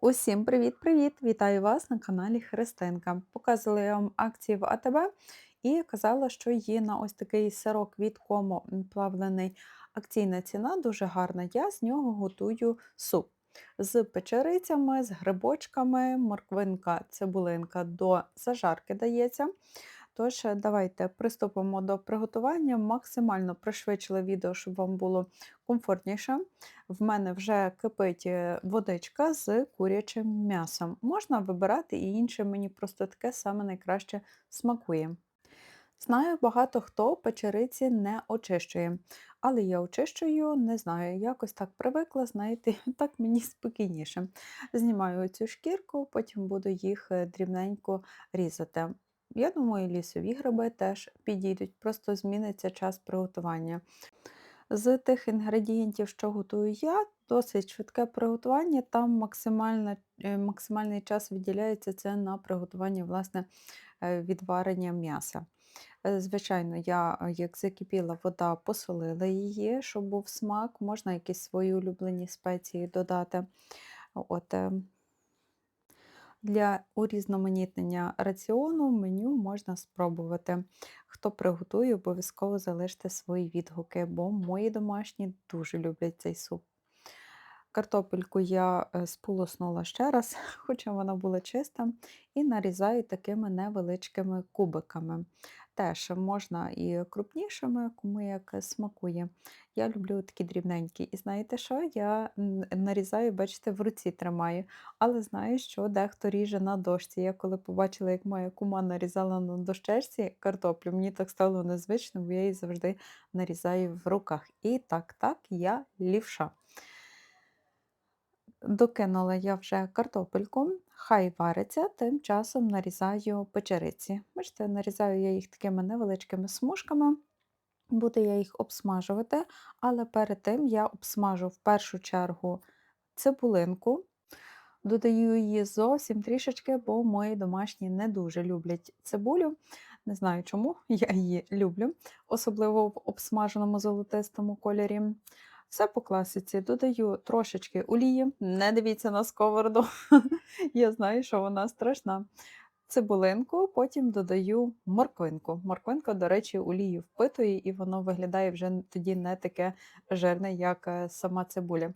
Усім привіт-привіт! Вітаю вас на каналі Христинка. Показувала я вам акції в АТБ і казала, що є на ось такий сирок від кому плавлений акційна ціна, дуже гарна. Я з нього готую суп з печерицями, з грибочками, морквинка, цибулинка до зажарки дається. Тож, е, давайте приступимо до приготування. Максимально пришвидшила відео, щоб вам було комфортніше. В мене вже кипить е, водичка з курячим м'ясом. Можна вибирати і інше, мені просто таке саме найкраще смакує. Знаю, багато хто печериці не очищує, але я очищую, не знаю, якось так привикла, знаєте, так мені спокійніше. Знімаю цю шкірку, потім буду їх е, дрібненько різати. Я думаю, лісові гриби теж підійдуть, просто зміниться час приготування. З тих інгредієнтів, що готую я, досить швидке приготування, там е, максимальний час виділяється це на приготування власне, е, відварення м'яса. Е, Звичайно, я, як закипіла вода, посолила її, щоб був смак, можна якісь свої улюблені спеції додати. От, для урізноманітнення раціону меню можна спробувати. Хто приготує, обов'язково залиште свої відгуки, бо мої домашні дуже люблять цей суп. Картопельку я е, сполоснула ще раз, хоча вона була чиста, і нарізаю такими невеличкими кубиками. Теж можна і крупнішими, кому як смакує. Я люблю такі дрібненькі. І знаєте що? Я нарізаю, бачите, в руці тримаю, але знаю, що дехто ріже на дошці. Я коли побачила, як моя кума нарізала на дощечці картоплю, мені так стало незвично, бо я її завжди нарізаю в руках. І так, так, я лівша. Докинула я вже картопельку, хай вариться, тим часом нарізаю печериці. Бачите, нарізаю я їх такими невеличкими смужками, буду я їх обсмажувати, але перед тим я обсмажу в першу чергу цибулинку, додаю її зовсім трішечки, бо мої домашні не дуже люблять цибулю. Не знаю чому, я її люблю, особливо в обсмаженому золотистому кольорі. Все по класиці. Додаю трошечки олії. Не дивіться на сковороду. Я знаю, що вона страшна. Цибулинку, потім додаю морквинку. Морквинка, до речі, олію впитує, і воно виглядає вже тоді не таке жирне, як е, сама цибуля.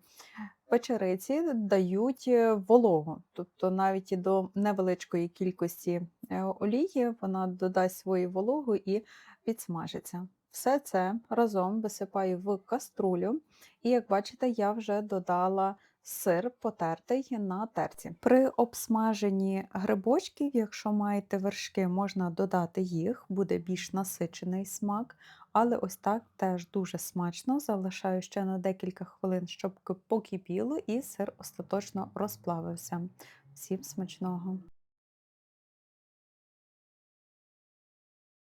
Печериці дають е, вологу, тобто навіть і до невеличкої кількості е, олії вона додасть свою вологу і підсмажиться. Все це разом висипаю в каструлю, і як бачите, я вже додала сир потертий на терці. При обсмаженні грибочків, якщо маєте вершки, можна додати їх, буде більш насичений смак. Але ось так теж дуже смачно. Залишаю ще на декілька хвилин, щоб покипіло, і сир остаточно розплавився. Всім смачного!